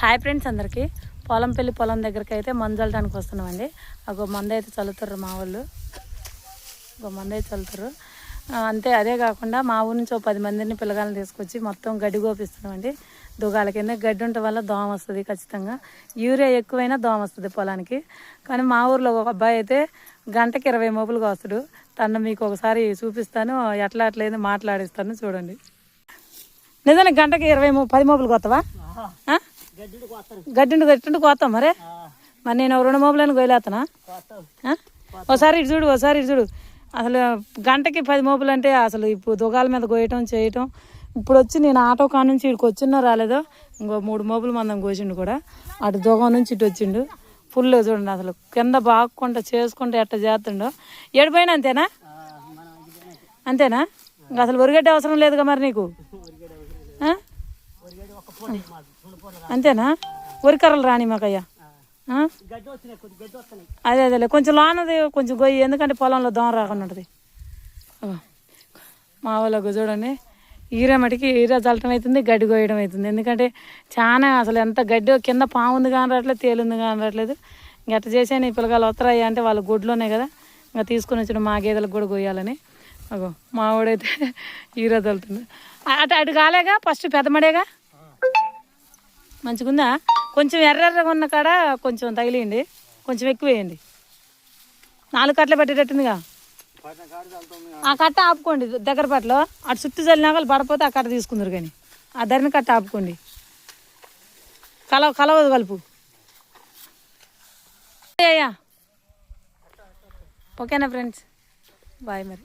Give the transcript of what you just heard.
Hi friends అందరికీ. పొలం పెళ్ళి పొలం దగ్గరికి అయితే మందు వస్తున్నామండి. ఒక మంద అయితే చల్లుతారు మా వాళ్ళు. ఒక మంద అయితే చల్లుతారు అంతే అదే కాకుండా మా ఊరి నుంచి ఒక పది మందిని పిల్లగాలను తీసుకొచ్చి మొత్తం గడ్డి కోపిస్తున్నామండి. దుగాల కింద గడ్డి ఉండటం వల్ల దోమ వస్తుంది ఖచ్చితంగా. యూరియా ఎక్కువైనా దోమ వస్తుంది పొలానికి. కానీ మా ఊర్లో ఒక అబ్బాయి అయితే గంటకి ఇరవై మోపులు కోస్తాడు. తను మీకు ఒకసారి చూపిస్తాను ఎట్లా అట్లయింది మాట్లాడిస్తాను చూడండి. నిజానికి గంటకి ఇరవై పది మోపులు కొత్తవా? గడ్డిండు గట్టిండు కోస్తాం మరే? మరి నేను రెండు మోపులను గొయ్యలేతనా ఒకసారి ఇటు చూడు ఒకసారి ఇటు చూడు. అసలు గంటకి పది మోపులు అంటే అసలు ఇప్పుడు దుగాల మీద గోయటం చేయటం. ఇప్పుడు వచ్చి నేను ఆటో కా నుంచి ఇక్కడికి వచ్చినో రాలేదో ఇంకో మూడు మోపులు మందం కోసిండు కూడా. అటు దుగం నుంచి ఇటు వచ్చిండు. ఫుల్ చూడండి అసలు కింద బాగుకుంటా చేసుకుంటా ఎట్ట చేస్తుండో. ఏడిపోయినా అంతేనా? అంతేనా? ఇంకా అసలు ఒరిగడ్డ అవసరం లేదుగా మరి నీకు? అంతేనా? వరికర్రలు రాని మాకయ్యా? అదే అదేలే కొంచెం లోనది కొంచెం గొయ్యి. ఎందుకంటే పొలంలో దోమ రాకుండా ఉంటుంది. మా వాళ్ళకు చూడండి ఈర మటుకి ఈర చల్లటం అవుతుంది గడ్డి కోయడం అవుతుంది ఎందుకంటే చాలా అసలు ఎంత గడ్డి కింద పాము ఉంది కానీ రావట్లేదు తేలుంది కానీ రావట్లేదు. ఇంక ఎట్ట చేసాను ఈ పిల్లగాలు వస్తాయి అంటే వాళ్ళ గుడ్లోనే కదా. ఇంకా తీసుకుని వచ్చిన మా గేదెలకు కూడా కొయ్యాలని అగో మా వాడైతే ఈర చల్లుతుంది. అటు అటు కాలేగా? ఫస్ట్ పెద్దమడేగా? మంచిగుందా? కొంచెం ఎర్రెర్రగా ఉన్న కాడ కొంచెం తగిలియండి. కొంచెం ఎక్కువ వేయండి నాలుగు కట్టలు పెట్టేటట్టుందిగా. ఆ కట్ట ఆపుకోండి దగ్గర పట్లో. అటు చుట్టూ చల్లినాకలు పడపోతే ఆ కట్ట తీసుకుందరు కానీ. ఆ ధరని కట్ట ఆపుకోండి. కలవ కలవదు కలుపు. అయ్యా. ఓకేనా ఫ్రెండ్స్? బాయ్ మరి.